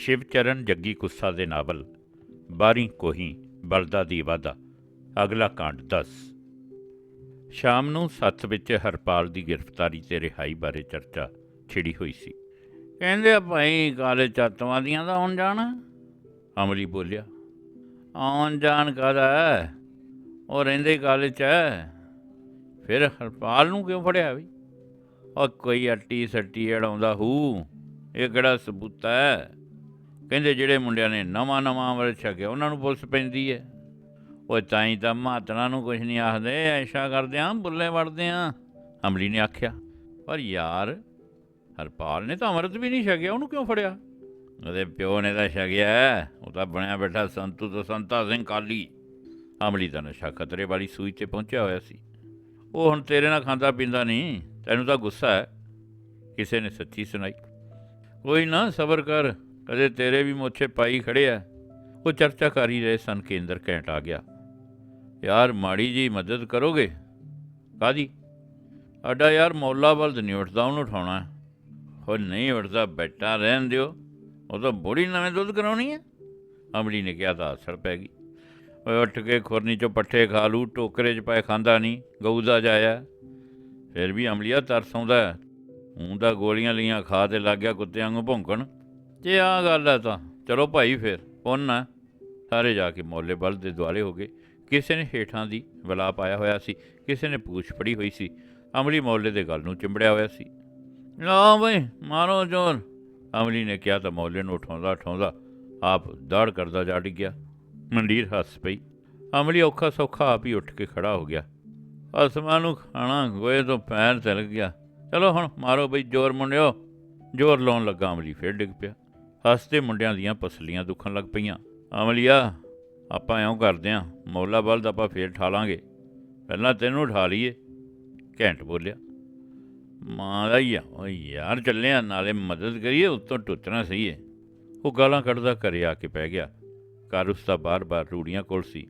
ਸ਼ਿਵਚਰਨ ਜੱਗੀ ਕੁੱਸਾ ਦੇ ਨਾਵਲ ਬਾਰੀ ਕੋਹੀ ਬਲਦਾ ਦੀ ਵਾਦਾ ਅਗਲਾ ਕਾਂਡ 10 ਸ਼ਾਮ ਨੂੰ ਸੱਥ ਵਿੱਚ ਹਰਪਾਲ ਦੀ ਗ੍ਰਿਫਤਾਰੀ ਤੇ ਰਿਹਾਈ ਬਾਰੇ ਚਰਚਾ ਛਿੜੀ ਹੋਈ ਸੀ। ਕਹਿੰਦੇ ਆ ਭਾਈ ਕਾਲਜ ਚਾਤਵਾਦੀਆਂ ਦਾ ਆਉਣ ਜਾਣਾ? ਅਮਲੀ ਬੋਲਿਆ, ਆਉਣ ਜਾਣ ਕਾਹਦਾ ਹੈ? ਉਹ ਰਹਿੰਦੇ ਕਾਲਜ ਚ ਹੈ? ਫਿਰ ਹਰਪਾਲ ਨੂੰ ਕਿਉਂ ਫੜਿਆ ਵੀ? ਉਹ ਕੋਈ ਅੱਟੀ ਸੱਟੀ ਅੜਾਉਂਦਾ ਹੂ, ਇਹ ਕਿਹੜਾ ਸਬੂਤ ਹੈ? ਕਹਿੰਦੇ ਜਿਹੜੇ ਮੁੰਡਿਆਂ ਨੇ ਨਵਾਂ ਨਵਾਂ ਅੰਮ੍ਰਿਤ ਛਕਿਆ, ਉਹਨਾਂ ਨੂੰ ਪੁਲਿਸ ਪੈਂਦੀ ਹੈ। ਉਹ ਤਾਂ ਹੀ ਤਾਂ ਮਾਤਣਾ ਨੂੰ ਕੁਝ ਨਹੀਂ ਆਖਦੇ, ਐਸ਼ਾ ਕਰਦੇ ਆ, ਬੁੱਲੇ ਵੜਦੇ ਆ। ਅਮਲੀ ਨੇ ਆਖਿਆ, ਪਰ ਯਾਰ, ਹਰਪਾਲ ਨੇ ਤਾਂ ਅੰਮ੍ਰਿਤ ਵੀ ਨਹੀਂ ਛਕਿਆ, ਉਹਨੂੰ ਕਿਉਂ ਫੜਿਆ? ਉਹਦੇ ਪਿਓ ਨੇ ਤਾਂ ਛਕਿਆ, ਉਹ ਤਾਂ ਬਣਿਆ ਬੈਠਾ ਸੰਤੂ ਤੇ ਸੰਤਾ ਸਿੰਘ ਕਾਲੀ। ਅਮਲੀ ਦਾ ਨਸ਼ਾ ਖਤਰੇ ਵਾਲੀ ਸੂਈ ਤੇ ਪਹੁੰਚਿਆ ਹੋਇਆ ਸੀ। ਉਹ ਹੁਣ ਤੇਰੇ ਨਾਲ ਖਾਂਦਾ ਪੀਂਦਾ ਨਹੀਂ, ਤੈਨੂੰ ਤਾਂ ਗੁੱਸਾ ਹੈ। ਕਿਸੇ ਨੇ ਸੱਚੀ ਸੁਣਾਈ। ਕੋਈ ਨਾ, ਸਬਰ ਕਰ। ਕਦੇ ਤੇਰੇ ਵੀ ਮੋਛੇ ਪਾਈ ਖੜੇ ਆ। ਉਹ ਚਰਚਾ ਕਰ ਹੀ ਰਹੇ ਸਨ ਕੇਂਦਰ ਘੈਂਟ ਆ ਗਿਆ। ਯਾਰ ਮਾੜੀ ਜੀ ਮਦਦ ਕਰੋਗੇ? ਕਾਦੀ ਸਾਡਾ ਯਾਰ ਮੌਲਾ ਬਲਦ ਨਹੀਂ ਉੱਠਦਾ ਉਹਨੂੰ ਉਠਾਉਣਾ ਹੈ। ਉਹ ਨਹੀਂ ਉੱਠਦਾ, ਬੈਠਾ ਰਹਿਣ ਦਿਓ। ਉਹ ਤਾਂ ਬੁੜੀ ਨਵੇਂ ਦੁੱਧ ਕਰਾਉਣੀ ਹੈ। ਅਮਲੀ ਨੇ ਕਿਹਾ ਤਾਂ ਅਸਰ ਪੈ ਗਈ। ਉਹ ਉੱਠ ਕੇ ਖੁਰਨੀ ਚੋਂ ਪੱਠੇ ਖਾ ਲੂ ਟੋਕਰੇ 'ਚ ਪਾਏ ਖਾਂਦਾ ਨਹੀਂ, ਗਊ ਦਾ ਜਾਇਆ। ਫਿਰ ਵੀ ਅਮਲੀਆ ਤਰਸ ਆਉਂਦਾ ਹੂੰ। ਤਾਂ ਗੋਲੀਆਂ ਲਈਆਂ, ਖਾ ਤੇ ਲੱਗ ਗਿਆ ਕੁੱਤੇ ਨੂੰ ਭੌਂਕਣ। ਜੇ ਆ ਗੱਲ ਹੈ ਤਾਂ ਚਲੋ ਭਾਈ ਫਿਰ, ਪੁੰਨ ਹੈ। ਸਾਰੇ ਜਾ ਕੇ ਮੌਲੇ ਬਲ ਦੇ ਦੁਆਲੇ ਹੋ ਗਏ। ਕਿਸੇ ਨੇ ਹੇਠਾਂ ਦੀ ਵਲਾ ਪਾਇਆ ਹੋਇਆ ਸੀ, ਕਿਸੇ ਨੇ ਪੂਛ ਫੜੀ ਹੋਈ ਸੀ। ਅਮਲੀ ਮੌਲੇ ਦੇ ਗੱਲ ਨੂੰ ਚਿੰਬੜਿਆ ਹੋਇਆ ਸੀ। ਲਓ ਬਈ, ਮਾਰੋ ਜੋਰ। ਅਮਲੀ ਨੇ ਕਿਹਾ ਤਾਂ ਮੌਲੇ ਨੂੰ ਉਠਾਉਂਦਾ ਉਠਾਉਂਦਾ ਆਪ ਦੜ ਕਰਦਾ ਜਾ ਡਿੱਗਿਆ। ਮੰਡੀਰ ਹੱਸ ਪਈ। ਅਮਲੀ ਔਖਾ ਸੌਖਾ ਆਪ ਹੀ ਉੱਠ ਕੇ ਖੜਾ ਹੋ ਗਿਆ। ਅਸਮਾਨ ਨੂੰ ਖਾਣਾ ਗੋਏ ਤੋਂ ਪੈਰ ਤਿਲਕ ਗਿਆ। ਚਲੋ ਹੁਣ ਮਾਰੋ ਬਈ ਜ਼ੋਰ ਮੁੰਡਿਓ। ਜ਼ੋਰ ਲਾਉਣ ਲੱਗਾ ਅਮਲੀ, ਫੇਰ ਡਿੱਗ ਪਿਆ। ਹੱਸਦੇ ਮੁੰਡਿਆਂ ਦੀਆਂ ਪਸਲੀਆਂ ਦੁਖਣ ਲੱਗ ਪਈਆਂ। ਅਮਲੀਆ, ਆਪਾਂ ਐਂ ਕਰਦੇ ਆਂ, ਮੌਲਾ ਬਲਦ ਆਪਾਂ ਫੇਰ ਠਾ ਲਾਂਗੇ ਪਹਿਲਾਂ ਤੈਨੂੰ ਉਠਾ ਲਈਏ। ਘੈਂਟ ਬੋਲਿਆ। ਮਾਂ ਦਾ ਹੀ ਆ। ਓ ਯਾਰ ਚੱਲਿਆ ਨਾਲੇ ਮਦਦ ਕਰੀਏ, ਉੱਤੋਂ ਟੁੱਟਣਾ ਸਹੀ ਹੈ ਉਹ ਗਾਲਾਂ ਕੱਢਦਾ ਘਰੇ ਆ ਕੇ ਪੈ ਗਿਆ। ਘਰ ਉਸ ਦਾ ਬਾਰ-ਬਾਰ ਰੂੜੀਆਂ ਕੋਲ ਸੀ।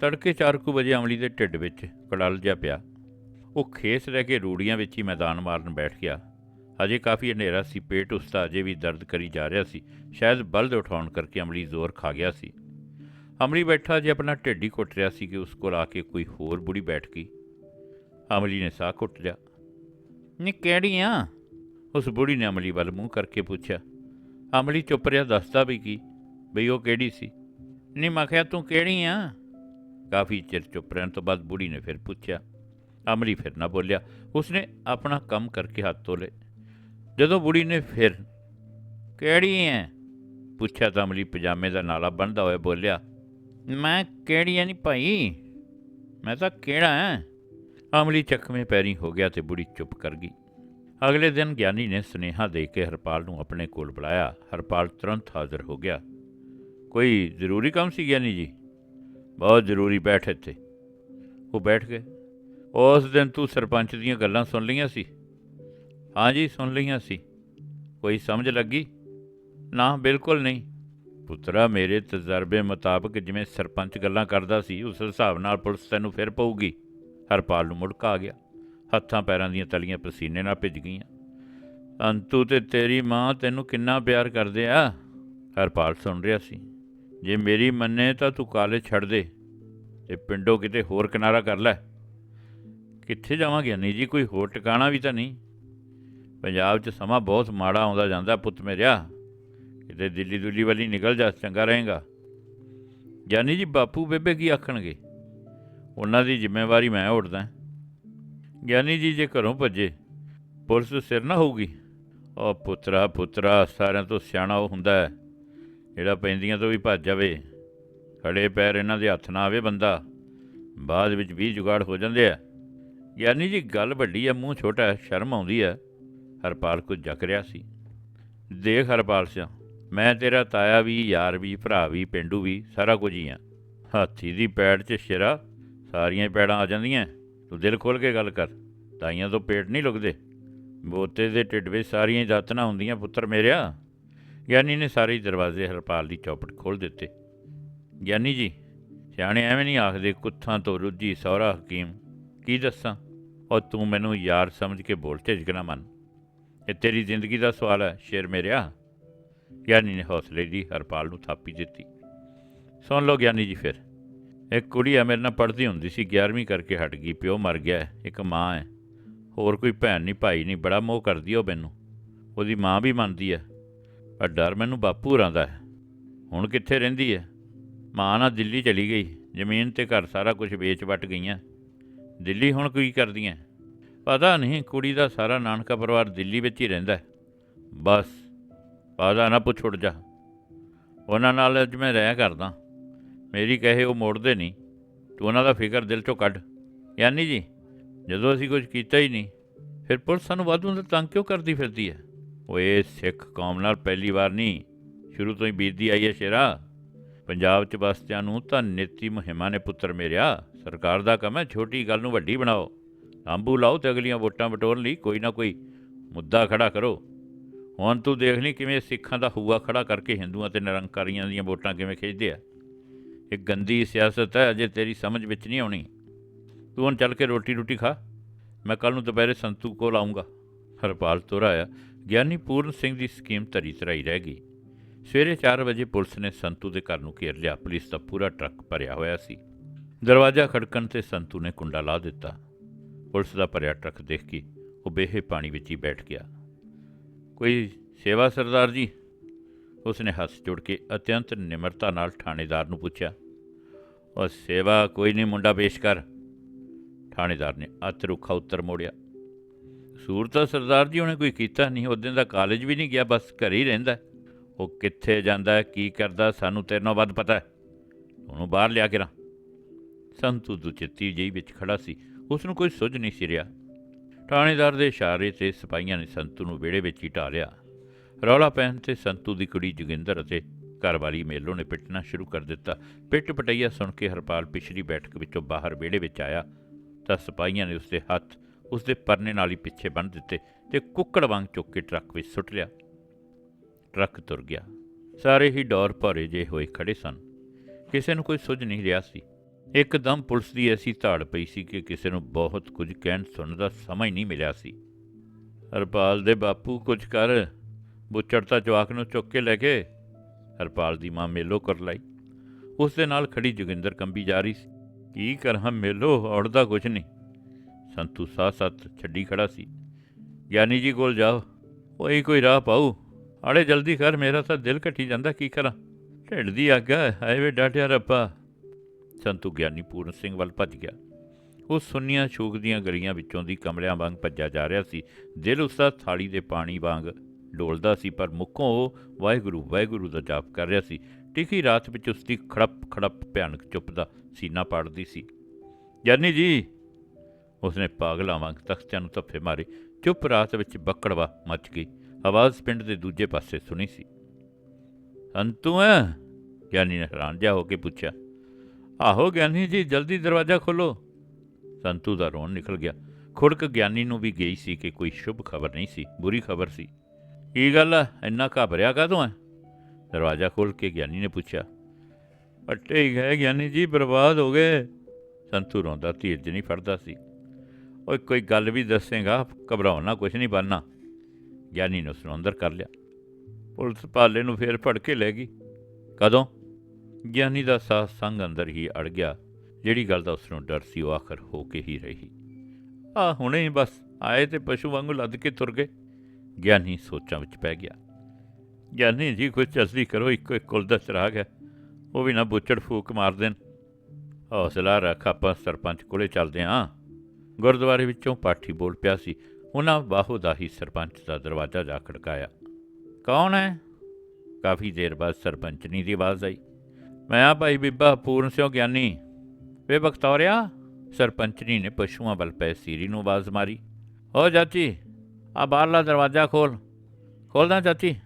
ਤੜਕੇ 4:00 ਵਜੇ ਅਮਲੀ ਦੇ ਢਿੱਡ ਵਿੱਚ ਕੜਲ ਜਿਹਾ ਪਿਆ। ਉਹ ਖੇਸ ਰਹਿ ਕੇ ਰੂੜੀਆਂ ਵਿੱਚ ਹੀ ਮੈਦਾਨ ਮਾਰਨ ਬੈਠ ਗਿਆ। ਅਜੇ ਕਾਫੀ ਹਨੇਰਾ ਸੀ ਪੇਟ ਉਸ ਦਾ ਅਜੇ ਵੀ ਦਰਦ ਕਰੀ ਜਾ ਰਿਹਾ ਸੀ ਸ਼ਾਇਦ ਬਲਦ ਉਠਾਉਣ ਕਰਕੇ ਅਮਲੀ ਜ਼ੋਰ ਖਾ ਗਿਆ ਸੀ। ਅਮਲੀ ਬੈਠਾ ਜੇ ਆਪਣਾ ਢਿੱਡ ਘੁੱਟ ਰਿਹਾ ਸੀ ਕਿ ਉਸ ਕੋਲ ਆ ਕੇ ਕੋਈ ਹੋਰ ਬੁੜੀ ਬੈਠ ਗਈ। ਅਮਲੀ ਨੇ ਸਾਹ ਘੁੱਟ ਲਿਆ। ਨੀ ਕਿਹੜੀਆਂ ਉਸ ਬੁੜੀ ਨੇ ਅਮਲੀ ਵੱਲ ਮੂੰਹ ਕਰਕੇ ਪੁੱਛਿਆ। ਅਮਲੀ ਚੁੱਪ ਰਿਹਾ ਦੱਸਦਾ ਵੀ ਕੀ ਬਈ ਉਹ ਕਿਹੜੀ ਸੀ? ਨੀ ਮੈਂ ਕਿਹਾ ਤੂੰ ਕਿਹੜੀ ਆ? ਕਾਫੀ ਚਿਰ ਚੁੱਪ ਰਹਿਣ ਤੋਂ ਬਾਅਦ ਬੁੜੀ ਨੇ ਫਿਰ ਪੁੱਛਿਆ। ਅਮਲੀ ਫਿਰ ਨਾ ਬੋਲਿਆ। ਉਸਨੇ ਆਪਣਾ ਕੰਮ ਕਰਕੇ ਹੱਥ ਧੋ ਲਏ। ਜਦੋਂ ਬੁੜੀ ਨੇ ਫਿਰ ਕਿਹੜੀ ਐ ਪੁੱਛਿਆ ਤਾਂ ਅਮਲੀ ਪਜਾਮੇ ਦਾ ਨਾਲਾ ਬੰਨਦਾ ਹੋਇਆ ਬੋਲਿਆ, ਮੈਂ ਕਿਹੜੀ ਐ ਨਹੀਂ ਭਾਈ? ਮੈਂ ਤਾਂ ਕਿਹੜਾ ਐ? ਅਮਲੀ ਚੱਕਵੇਂ ਪੈਰੀ ਹੋ ਗਿਆ ਤੇ ਬੁੜੀ ਚੁੱਪ ਕਰ ਗਈ। ਅਗਲੇ ਦਿਨ ਗਿਆਨੀ ਨੇ ਸੁਨੇਹਾ ਦੇ ਕੇ ਹਰਪਾਲ ਨੂੰ ਆਪਣੇ ਕੋਲ ਬੁਲਾਇਆ। ਹਰਪਾਲ ਤੁਰੰਤ ਹਾਜ਼ਰ ਹੋ ਗਿਆ। ਕੋਈ ਜ਼ਰੂਰੀ ਕੰਮ ਸੀ ਗਿਆਨੀ ਜੀ? ਬਹੁਤ ਜ਼ਰੂਰੀ, ਬੈਠ ਇੱਥੇ। ਉਹ ਬੈਠ ਗਏ। ਉਸ ਦਿਨ ਤੂੰ ਸਰਪੰਚ ਦੀਆਂ ਗੱਲਾਂ ਸੁਣ ਲਈਆਂ ਸੀ? ਹਾਂਜੀ, ਸੁਣ ਲਈਆਂ ਸੀ। ਕੋਈ ਸਮਝ ਲੱਗੀ? ਨਾ, ਬਿਲਕੁਲ ਨਹੀਂ। ਪੁੱਤਰਾ, ਮੇਰੇ ਤਜਰਬੇ ਮੁਤਾਬਕ ਜਿਵੇਂ ਸਰਪੰਚ ਗੱਲਾਂ ਕਰਦਾ ਸੀ, ਉਸ ਹਿਸਾਬ ਨਾਲ ਪੁਲਿਸ ਤੈਨੂੰ ਫਿਰ ਪਊਗੀ। ਹਰਪਾਲ ਨੂੰ ਮੁੜਕਾ ਆ ਗਿਆ। ਹੱਥਾਂ ਪੈਰਾਂ ਦੀਆਂ ਤਲੀਆਂ ਪਸੀਨੇ ਨਾਲ ਭਿੱਜ ਗਈਆਂ। ਅੰਤੂ ਤੇ ਤੇਰੀ ਮਾਂ ਤੈਨੂੰ ਕਿੰਨਾ ਪਿਆਰ ਕਰਦੇ ਆ? ਹਰਪਾਲ ਸੁਣ ਰਿਹਾ ਸੀ। ਜੇ ਮੇਰੀ ਮੰਨੇ ਤਾਂ ਤੂੰ ਕਾਲਜ ਛੱਡ ਦੇ ਤੇ ਪਿੰਡੋਂ ਕਿਤੇ ਹੋਰ ਕਿਨਾਰਾ ਕਰ ਲੈ। ਕਿੱਥੇ ਜਾਵਾਂਗੇ? ਨਹੀਂ ਜੀ, ਕੋਈ ਹੋਰ ਟਿਕਾਣਾ ਵੀ ਤਾਂ ਨਹੀਂ। ਪੰਜਾਬ 'ਚ ਸਮਾਂ ਬਹੁਤ ਮਾੜਾ ਆਉਂਦਾ ਜਾਂਦਾ ਪੁੱਤ ਮੇਰਿਆ। ਕਿਤੇ ਦਿੱਲੀ ਦੁੱਲੀ ਵਾਲੀ ਨਿਕਲ ਜਾ, ਚੰਗਾ ਰਹੇਗਾ। ਗਿਆਨੀ ਜੀ ਬਾਪੂ ਬੇਬੇ ਕੀ ਆਖਣਗੇ? ਉਹਨਾਂ ਦੀ ਜ਼ਿੰਮੇਵਾਰੀ ਮੈਂ ਉਠਦਾ। ਗਿਆਨੀ ਜੀ ਜੇ ਘਰੋਂ ਭੱਜੇ, ਪੁਲਿਸ ਸਿਰ ਨਾ ਹੋਊਗੀ। ਉਹ ਪੁੱਤਰਾ ਪੁੱਤਰਾ, ਸਾਰਿਆਂ ਤੋਂ ਸਿਆਣਾ ਉਹ ਹੁੰਦਾ ਹੈ। ਜਿਹੜਾ ਪੈਂਦੀਆਂ ਤੋਂ ਵੀ ਭੱਜ ਜਾਵੇ, ਖੜੇ ਪੈਰ ਇਹਨਾਂ ਦੇ ਹੱਥ ਨਾ ਆਵੇ ਬੰਦਾ, ਬਾਅਦ ਵਿੱਚ ਵੀ ਜੁਗਾੜ ਹੋ ਜਾਂਦੇ ਆ। ਗਿਆਨੀ ਜੀ ਗੱਲ ਵੱਡੀ ਆ, ਮੂੰਹ ਛੋਟਾ ਸ਼ਰਮ ਆਉਂਦੀ ਹੈ। ਹਰਪਾਲ ਕੁਝ ਜਕ ਰਿਹਾ ਸੀ। ਦੇਖ ਹਰਪਾਲ ਸਿਆ, ਮੈਂ ਤੇਰਾ ਤਾਇਆ ਵੀ, ਯਾਰ ਵੀ, ਭਰਾ ਵੀ, ਪਿੰਡੂ ਵੀ, ਸਾਰਾ ਕੁਝ ਹੀ ਆ। ਹਾਥੀ ਦੀ ਪੈੜ 'ਚ ਸ਼ਿਰਾ, ਸਾਰੀਆਂ ਹੀ ਪੈੜਾਂ ਆ ਜਾਂਦੀਆਂ। ਤੂੰ ਦਿਲ ਖੋਲ ਕੇ ਗੱਲ ਕਰ, ਤਾਈਆਂ ਤੋਂ ਪੇਟ ਨਹੀਂ ਲੁਕਦੇ। ਬੋਤੇ ਦੇ ਢਿੱਡ ਵਿੱਚ ਸਾਰੀਆਂ ਹੀ ਦਾਤਨਾ ਹੁੰਦੀਆਂ, ਪੁੱਤਰ ਮੇਰਿਆ। ਗਿਆਨੀ ਨੇ ਸਾਰੇ ਦਰਵਾਜ਼ੇ ਹਰਪਾਲ ਦੀ ਚੌਪਟ ਖੋਲ ਦਿੱਤੇ। ਗਿਆਨੀ ਜੀ, ਸਿਆਣੇ ਐਵੇਂ ਨਹੀਂ ਆਖਦੇ, ਕੁੱਥਾਂ ਤੋਂ ਰੁੱਝੀ ਸਹੁਰਾ ਹਕੀਮ, ਕੀ ਦੱਸਾਂ? ਔਰ ਤੂੰ ਮੈਨੂੰ ਯਾਰ ਸਮਝ ਕੇ ਬੋਲ ਝਿਜਕ ਨਾ ਮੰਨ। ਇਹ ਤੇਰੀ ਜ਼ਿੰਦਗੀ ਦਾ ਸਵਾਲ ਹੈ, ਸ਼ੇਰ ਮੇਰਿਆ। ਗਿਆਨੀ ਨੇ ਹੌਸਲੇ ਦੀ ਹਰਪਾਲ ਨੂੰ ਥਾਪੀ ਦਿੱਤੀ। ਸੁਣ ਲਓ ਗਿਆਨੀ ਜੀ ਫਿਰ। ਇੱਕ ਕੁੜੀ ਆ ਮੇਰੇ ਨਾਲ ਪੜ੍ਹਦੀ ਹੁੰਦੀ ਸੀ 11ਵੀਂ ਕਰਕੇ ਹਟ ਗਈ, ਪਿਓ ਮਰ ਗਿਆ ਇੱਕ ਮਾਂ ਹੈ। ਹੋਰ ਕੋਈ ਭੈਣ ਨਹੀਂ, ਭਾਈ ਨਹੀਂ, ਬੜਾ ਮੋਹ ਕਰਦੀ ਉਹ ਮੈਨੂੰ। ਉਹਦੀ ਮਾਂ ਵੀ ਮੰਨਦੀ ਹੈ, ਪਰ ਡਰ ਮੈਨੂੰ ਬਾਪੂ ਹੋਰਾਂ ਹੈ। ਹੁਣ ਕਿੱਥੇ ਰਹਿੰਦੀ ਹੈ? ਮਾਂ ਨਾਲ ਦਿੱਲੀ ਚਲੀ ਗਈ, ਜ਼ਮੀਨ ਤੇ ਘਰ ਸਾਰਾ ਕੁਝ ਵੇਚ ਵਟ ਗਈਆਂ। ਦਿੱਲੀ ਹੁਣ ਕੀ ਕਰਦੀਆਂ? ਪਤਾ ਨਹੀਂ, ਕੁੜੀ ਦਾ ਸਾਰਾ ਨਾਨਕਾ ਪਰਿਵਾਰ ਦਿੱਲੀ ਵਿੱਚ ਹੀ ਰਹਿੰਦਾ ਹੈ। ਬਸ ਪਤਾ ਨਾ ਪੁੱਛ ਉੱਡ ਜਾ। ਉਹਨਾਂ ਨਾਲ ਅੱਜ ਮੈਂ ਰਹਿ ਕਰਦਾ। ਮੇਰੀ ਕਹੇ ਉਹ ਮੋੜਦੇ ਨਹੀਂ। ਤੂੰ ਉਹਨਾਂ ਦਾ ਫਿਕਰ ਦਿਲ ਚੋਂ ਕੱਢ। ਯਾਨੀ ਜੀ, ਜਦੋਂ ਅਸੀਂ ਕੁਝ ਕੀਤਾ ਹੀ ਨਹੀਂ, ਫਿਰ ਪੁਲਿਸ ਸਾਨੂੰ ਵਾਧੂ ਦਾ ਤੰਗ ਕਿਉਂ ਕਰਦੀ ਫਿਰਦੀ ਹੈ? ਓਏ, ਸਿੱਖ ਕੌਮ ਨਾਲ ਪਹਿਲੀ ਵਾਰ ਨਹੀਂ, ਸ਼ੁਰੂ ਤੋਂ ਹੀ ਬੀਤਦੀ ਆਈ ਹੈ ਸ਼ੇਰਾ। ਪੰਜਾਬ 'ਚ ਬਸਤਿਆਂ ਨੂੰ ਤਾਂ ਨੀਤੀ ਮੁਹਿੰਮਾਂ ਨੇ ਪੁੱਤਰ ਮੇਰਿਆ। ਸਰਕਾਰ ਦਾ ਕੰਮ ਹੈ, ਛੋਟੀ ਗੱਲ ਨੂੰ ਵੱਡੀ ਬਣਾਓ। ਆਂਬੂ ਲਾਓ ਤੇ ਅਗਲੀਆਂ ਵੋਟਾਂ ਬਟੋਰਨ ਲਈ ਕੋਈ ਨਾ ਕੋਈ ਮੁੱਦਾ ਖੜਾ ਕਰੋ। ਹੁਣ ਤੂੰ ਦੇਖ ਲਈ ਕਿਵੇਂ ਸਿੱਖਾਂ ਦਾ ਹੂਆ ਖੜਾ ਕਰਕੇ ਹਿੰਦੂਆਂ ਤੇ ਨਿਰੰਕਾਰੀਆਂ ਦੀਆਂ ਵੋਟਾਂ ਕਿਵੇਂ ਖਿੱਚਦੇ ਆ। ਇਹ ਗੰਦੀ ਸਿਆਸਤ ਹੈ, ਅਜੇ ਤੇਰੀ ਸਮਝ ਵਿੱਚ ਨਹੀਂ ਆਉਣੀ। ਤੂੰ ਹੁਣ ਚੱਲ ਕੇ ਰੋਟੀ ਰੋਟੀ ਖਾ। ਮੈਂ ਕੱਲ ਨੂੰ ਦੁਪਹਿਰੇ ਸੰਤੂ ਕੋਲ ਆਉਂਗਾ ਹਰਪਾਲ ਤੁਰ ਆਇਆ। ਗਿਆਨੀ ਪੂਰਨ ਸਿੰਘ ਦੀ ਸਕੀਮ ਧਰੀ ਧਰਾਈ ਰਹਿ ਗਈ। ਸਵੇਰੇ 4 ਵਜੇ ਪੁਲਿਸ ਨੇ ਸੰਤੂ ਦੇ ਘਰ ਨੂੰ ਘੇਰ ਲਿਆ। ਪੁਲਿਸ ਦਾ ਪੂਰਾ ਟਰੱਕ ਭਰਿਆ ਹੋਇਆ ਸੀ। ਦਰਵਾਜ਼ਾ ਖੜਕਣ ਤੇ ਸੰਤੂ ਨੇ ਕੁੰਡਾ ਲਾ ਦਿੱਤਾ। ਪੁਲਿਸ ਦਾ ਭਰਿਆ ਟਰੱਕ ਦੇਖ ਕੇ ਉਹ ਬੇਹੇ ਪਾਣੀ ਵਿੱਚ ਹੀ ਬੈਠ ਗਿਆ। ਕੋਈ ਸੇਵਾ, ਸਰਦਾਰ ਜੀ? ਉਸਨੇ ਹੱਥ ਜੋੜ ਕੇ ਅਤਿਅੰਤ ਨਿਮਰਤਾ ਨਾਲ ਥਾਣੇਦਾਰ ਨੂੰ ਪੁੱਛਿਆ। ਉਹ ਸੇਵਾ ਕੋਈ ਨਹੀਂ, ਮੁੰਡਾ ਪੇਸ਼ ਕਰ। ਥਾਣੇਦਾਰ ਨੇ ਅੱਤ ਰੁੱਖਾ ਉੱਤਰ ਮੋੜਿਆ। ਸੂਰਤਾ ਸਰਦਾਰ ਜੀ, ਉਹਨੇ ਕੋਈ ਕੀਤਾ ਨਹੀਂ। ਉਦੋਂ ਦਾ ਕਾਲਜ ਵੀ ਨਹੀਂ ਗਿਆ, ਬਸ ਘਰੇ ਹੀ ਰਹਿੰਦਾ। ਉਹ ਕਿੱਥੇ ਜਾਂਦਾ, ਕੀ ਕਰਦਾ, ਸਾਨੂੰ ਤੇਰੇ ਨਾਲੋਂ ਵੱਧ ਪਤਾ ਹੈ। ਉਹਨੂੰ ਬਾਹਰ ਲਿਆ ਕੇ ਰਾਂ ਸੰਤੂ ਦੁਚਿੱਤੀ ਜਿਹੀ ਵਿੱਚ ਖੜਾ ਸੀ। ਉਸ ਨੂੰ ਕੋਈ ਸੁੱਝ ਨਹੀਂ ਸੀ ਰਿਹਾ। ਥਾਣੇਦਾਰ ਦੇ ਇਸ਼ਾਰੇ ਤੇ ਸਿਪਾਹੀਆਂ ਨੇ ਸੰਤੂ ਨੂੰ ਵਿਹੜੇ ਵਿੱਚ ਹੀ ਢਾਲਿਆ ਰੌਲਾ ਪੈਣ ਤੇ ਸੰਤੂ ਦੀ ਕੁੜੀ ਜੋਗਿੰਦਰ ਅਤੇ ਘਰਵਾਲੀ ਮੇਲੋ ਨੇ ਪਿੱਟਣਾ ਸ਼ੁਰੂ ਕਰ ਦਿੱਤਾ। ਪਿੱਟ ਪਟਈਆ ਸੁਣ ਕੇ ਹਰਪਾਲ ਪਿਛਲੀ ਬੈਠਕ ਵਿੱਚੋਂ ਬਾਹਰ ਵਿਹੜੇ ਵਿੱਚ ਆਇਆ ਤਾਂ ਸਿਪਾਹੀਆਂ ਨੇ ਉਸਦੇ ਹੱਥ ਉਸਦੇ ਪਰਨੇ ਨਾਲ ਹੀ ਪਿੱਛੇ ਬੰਨ੍ਹ ਦਿੱਤੇ ਤੇ ਕੁੱਕੜ ਵਾਂਗ ਚੁੱਕ ਕੇ ਟਰੱਕ ਵਿੱਚ ਸੁੱਟ ਲਿਆ। ਟਰੱਕ ਤੁਰ ਗਿਆ। ਸਾਰੇ ਹੀ ਡੌਰ ਭਰੇ ਜੇ ਹੋਏ ਖੜੇ ਸਨ। ਕਿਸੇ ਨੂੰ ਕੋਈ ਸੁੱਝ ਨਹੀਂ ਰਿਹਾ ਸੀ। ਇੱਕਦਮ ਪੁਲਿਸ ਦੀ ਐਸੀ ਧਾੜ ਪਈ ਸੀ ਕਿ ਕਿਸੇ ਨੂੰ ਬਹੁਤ ਕੁਝ ਕਹਿਣ ਸੁਣਨ ਦਾ ਸਮਾਂ ਹੀ ਨਹੀਂ ਮਿਲਿਆ ਸੀ। ਹਰਪਾਲ ਦੇ ਬਾਪੂ ਕੁਝ ਕਰ ਬੁੱਚੜਤਾ ਜਵਾਕ ਨੂੰ ਚੁੱਕ ਕੇ ਲੈ ਗਏ। ਹਰਪਾਲ ਦੀ ਮਾਂ ਮੇਲੋ ਕਰ ਲਈ। ਉਸ ਦੇ ਨਾਲ ਖੜੀ ਜੋਗਿੰਦਰ ਕੰਬੀ ਜਾ ਰਹੀ ਸੀ। ਕੀ ਕਰਾਂ ਮੇਲੋ, ਔੜਦਾ ਕੁਝ ਨਹੀਂ। ਸੰਤੂ ਸਾਹ ਸੱਤ ਛੱਡੀ ਖੜਾ ਸੀ। ਗਿਆਨੀ ਜੀ ਕੋਲ ਜਾਓ। ਕੋਈ ਕੋਈ ਰਾਹ ਪਾਉ ਆੜੇ ਜਲਦੀ ਕਰ, ਮੇਰਾ ਤਾਂ ਦਿਲ ਘਟੀ ਜਾਂਦਾ, ਕੀ ਕਰਾਂ? ਢਿੱਡ ਦੀ ਅੱਗ ਹੈ ਹਾਏ ਵੇ ਡਾਟਿਆ ਰੱਬਾ। ਸੰਤੂ ਗਿਆਨੀ ਪੂਰਨ ਸਿੰਘ ਵੱਲ ਭੱਜ ਗਿਆ। ਉਹ ਸੁੰਨੀਆਂ ਛੂਕ ਦੀਆਂ ਗਲੀਆਂ ਵਿੱਚੋਂ ਦੀ ਕਮਰਿਆਂ ਵਾਂਗ ਭੱਜਿਆ ਜਾ ਰਿਹਾ ਸੀ। ਦਿਲ ਉਸ ਦਾ ਥਾਲੀ ਦੇ ਪਾਣੀ ਵਾਂਗ ਡੋਲਦਾ ਸੀ, ਪਰ ਮੁੱਖੋਂ ਉਹ ਵਾਹਿਗੁਰੂ ਵਾਹਿਗੁਰੂ ਦਾ ਜਾਪ ਕਰ ਰਿਹਾ ਸੀ। ਟਿੱਕੀ ਰਾਤ ਵਿੱਚ ਉਸ ਦੀ ਖੜਪ ਖੜਪ ਭਿਆਨਕ ਚੁੱਪ ਦਾ ਸੀਨਾ ਪਾੜਦੀ ਸੀ। ਗਿਆਨੀ ਜੀ! ਉਸਨੇ ਪਾਗਲਾਂ ਵਾਂਗ ਤਖਤਿਆਂ ਨੂੰ ਧੱਫੇ ਮਾਰੇ। ਚੁੱਪ ਰਾਤ ਵਿੱਚ ਬੱਕੜਵਾ ਮੱਚ ਗਈ। ਆਵਾਜ਼ ਪਿੰਡ ਦੇ ਦੂਜੇ ਪਾਸੇ ਸੁਣੀ ਸੀ। ਅੰਤੂ ਹੈ ਗਿਆਨੀ ਨੇ ਹੈਰਾਨ ਜਿਹਾ ਹੋ ਕੇ ਪੁੱਛਿਆ। ਆਹੋ ਗਿਆਨੀ ਜੀ, ਜਲਦੀ ਦਰਵਾਜ਼ਾ ਖੋਲੋ। ਸੰਤੂ ਦਾ ਰੋਣ ਨਿਕਲ ਗਿਆ। ਖੁੜਕ ਗਿਆਨੀ ਨੂੰ ਵੀ ਗਈ ਸੀ ਕਿ ਕੋਈ ਸ਼ੁਭ ਖਬਰ ਨਹੀਂ ਸੀ, ਬੁਰੀ ਖਬਰ ਸੀ। ਕੀ ਗੱਲ ਹੈ ਇੰਨਾ ਘਬਰਿਆ ਕਾਹਤੋਂ ਹੈ ਦਰਵਾਜ਼ਾ ਖੋਲ ਕੇ ਗਿਆਨੀ ਨੇ ਪੁੱਛਿਆ, ਪੱਟੇ ਹੀ ਗਏ ਗਿਆਨੀ ਜੀ, ਬਰਬਾਦ ਹੋ ਗਏ? ਸੰਤੂ ਰੋਂਦਾ ਧੀਰਜ ਨਹੀਂ ਫੜਦਾ ਸੀ। ਓਏ, ਕੋਈ ਗੱਲ ਵੀ ਦੱਸੇਗਾ, ਘਬਰਾਉਣਾ ਕੁਛ ਨਹੀਂ ਬਣਨਾ ਗਿਆਨੀ ਨੇ ਉਸ ਨੂੰ ਅੰਦਰ ਕਰ ਲਿਆ। ਪੁਲਿਸ ਪਾਲੇ ਨੂੰ ਫੇਰ ਫੜ ਕੇ ਲੈ ਗਈ। ਕਦੋਂ? ਗਿਆਨੀ ਦਾ ਸਾਹ ਸੰਗ ਅੰਦਰ ਹੀ ਅੜ ਗਿਆ। ਜਿਹੜੀ ਗੱਲ ਦਾ ਉਸ ਨੂੰ ਡਰ ਸੀ, ਉਹ ਆਖਰ ਹੋ ਕੇ ਹੀ ਰਹੀ। ਆ ਹੁਣੇ ਬਸ, ਆਏ ਤੇ ਪਸ਼ੂ ਵਾਂਗੂ ਲੱਦ ਕੇ ਤੁਰ ਗਏ। ਗਿਆਨੀ ਸੋਚਾਂ ਵਿੱਚ ਪੈ ਗਿਆ। ਗਿਆਨੀ ਜੀ ਕੁਝ ਜਲਦੀ ਕਰੋ, ਇੱਕੋ ਇੱਕ ਕੁਲ ਦਾ ਚਰਾਗ ਹੈ। ਉਹ ਵੀ ਨਾ ਬੁੱਚੜ ਫੂਕ ਮਾਰ ਦੇਣ। ਹੌਸਲਾ ਰੱਖ, ਆਪਾਂ ਸਰਪੰਚ ਕੋਲੇ ਚੱਲਦੇ ਹਾਂ ਗੁਰਦੁਆਰੇ ਵਿੱਚੋਂ ਪਾਠੀ ਬੋਲ ਪਿਆ ਸੀ। ਉਹਨਾਂ ਬਾਹੋ ਦਾ ਹੀ ਸਰਪੰਚ ਦਾ ਦਰਵਾਜ਼ਾ ਜਾ ਖੜਕਾਇਆ। ਕੌਣ ਹੈ? ਕਾਫੀ ਦੇਰ ਬਾਅਦ ਸਰਪੰਚਨੀ ਦੀ ਆਵਾਜ਼ ਆਈ। ਮੈਂ ਆ ਭਾਈ ਬੀਬਾ ਪੂਰਨ ਸਿੰਘ ਗਿਆਨੀ। ਵੇ ਬਖਤੌਰਿਆ, ਸਰਪੰਚਨੀ ਨੇ ਪਸ਼ੂਆਂ ਵੱਲ ਪੈ ਸੀਰੀ ਨੂੰ ਆਵਾਜ਼ ਮਾਰੀ। ਓ ਚਾਚੀ, ਆ ਬਾਹਰਲਾ ਦਰਵਾਜ਼ਾ ਖੋਲ। ਖੋਲਦਾ ਚਾਚੀ।